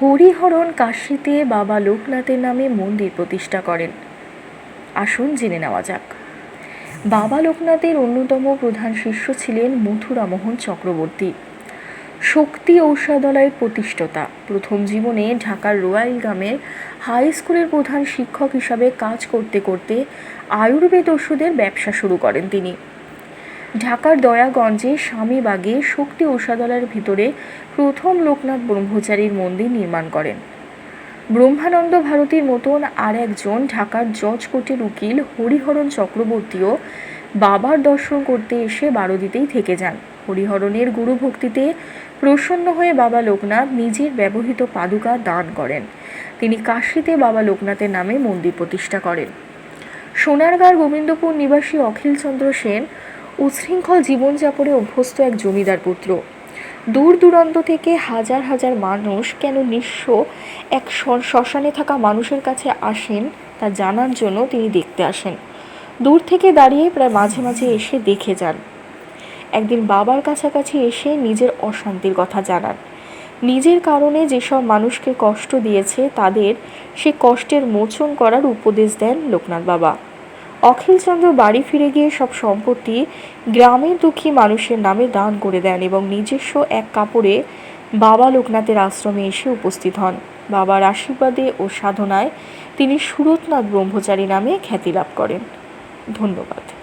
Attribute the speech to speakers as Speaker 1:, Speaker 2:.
Speaker 1: হরিহরণ কাশীতে বাবা লোকনাথের নামে মন্দির প্রতিষ্ঠা করেন। আসুন জেনে নেওয়া যাক। বাবা লোকনাথের অন্যতম প্রধান শিষ্য ছিলেন মথুরামোহন চক্রবর্তী। শক্তি ঔষধালয়ের প্রতিষ্ঠাতা। প্রথম জীবনে ঢাকার রয়্যাল গ্রামের হাই স্কুলের প্রধান শিক্ষক হিসাবে কাজ করতে করতে আয়ুর্বেদ ওষুধের ব্যবসা শুরু করেন তিনি। ঢাকার দয়াগঞ্জে স্বামীবাগে শক্তি ঔষধালয়ের ভিতরে প্রথম লোকনাথ ব্রহ্মচারীর মন্দির নির্মাণ করেন। ব্রহ্মানন্দ ভারতীর মতন আর একজন ঢাকার জজ কোর্টের উকিল হরিহরণ চক্রবর্তীও বাবার দর্শন করতে এসে বারোদিতেই থেকে যান। হরিহরণের গুরু ভক্তিতে প্রসন্ন হয়ে বাবা লোকনাথ নিজের ব্যবহৃত পাদুকা দান করেন। তিনি কাশীতে বাবা লোকনাথের নামে মন্দির প্রতিষ্ঠা করেন। সোনারগাঁর গোবিন্দপুর নিবাসী অখিলচন্দ্র সেন উচ্ছৃঙ্খল জীবনযাপনে অভ্যস্ত এক জমিদার পুত্র। দূর দূরান্ত থেকে হাজার হাজার মানুষ কেন নিঃস্ব এক শ্মশানে থাকা মানুষের কাছে আসেন তা জানার জন্য তিনি দেখতে আসেন। দূর থেকে দাঁড়িয়ে প্রায় মাঝে মাঝে এসে দেখে যান। একদিন বাবার কাছাকাছি এসে নিজের অশান্তির কথা জানান। নিজের কারণে যেসব মানুষকে কষ্ট দিয়েছে তাদের সে কষ্টের মোচন করার উপদেশ দেন লোকনাথ বাবা। অখিলচন্দ্র বাড়ি ফিরে গিয়ে সব সম্পত্তি গ্রামের দুঃখী মানুষের নামে দান করে দেন এবং নিজস্ব এক কাপড়ে বাবা লোকনাথের আশ্রমে এসে উপস্থিত হন। বাবার আশীর্বাদে ও সাধনায় তিনি সুরতনাথ ব্রহ্মচারী নামে খ্যাতি লাভ করেন। ধন্যবাদ।